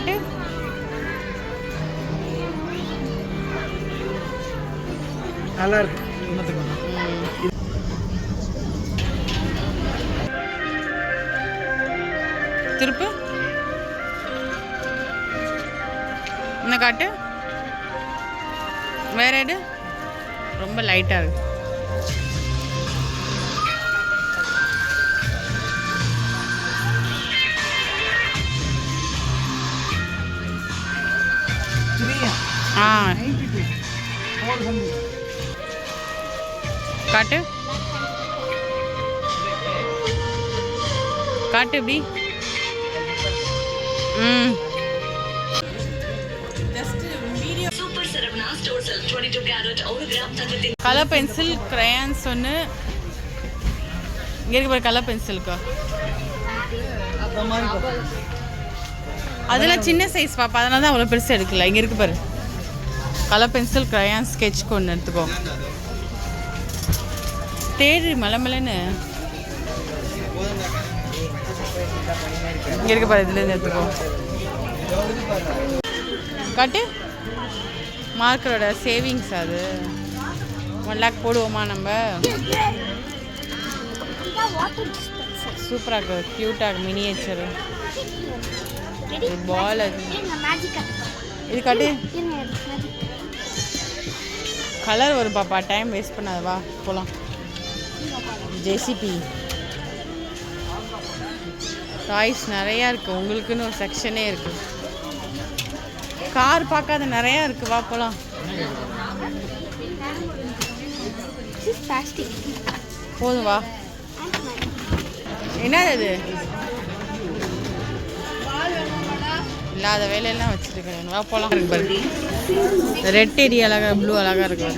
காட்டு நல்லா இருக்கு. திருப்பு? என்ன காட்டு? வேற எடு? ரொம்ப லைட்டாக இருக்கு. ஆ. காட்டு. காட்டு எப்படி? ம். கலர் பென்சில் கிரையான்ஸ் ஒன்று இங்கே இருக்க பாரு கலர் பென்சிலுக்கா அதெல்லாம் சின்ன சைஸ் பாப்பா அதனால தான் அவ்வளோ பெருசாக எடுக்கல. இங்கே இருக்கு பாரு. கலர் பென்சில் க்ரையான் ஸ்கெட்ச்க்கு ஒன்று எடுத்துக்கோ. தேடி மலை மலைன்னு இங்கே இருக்கு பாரு இதுலேருந்து எடுத்துக்கோ. காட்டு. மார்க்கரோட சேவிங்ஸ் அது. ஒன் லேக் போடுவோமா நம்ம? சூப்பராக இருக்கு. க்யூட்டாக மினியேச்சர் ஒரு பால் அது இது காட்டு கலர் வரும் பாப்பா. டைம் வேஸ்ட் பண்ணாத. வா போகலாம் ஜேசிபி டாய்ஸ் நிறையா இருக்குது உங்களுக்குன்னு ஒரு செக்ஷனே இருக்குது கார் பார்க்காத நிறையா இருக்குது வா போகலாம். போதும் வா. என்னது அது? இல்லாத வேலையெல்லாம் வச்சுருக்கேன் வா போகலாம் இருக்கு ரெட் ஏரியா அழகா ப்ளூ அழகா இருக்கும்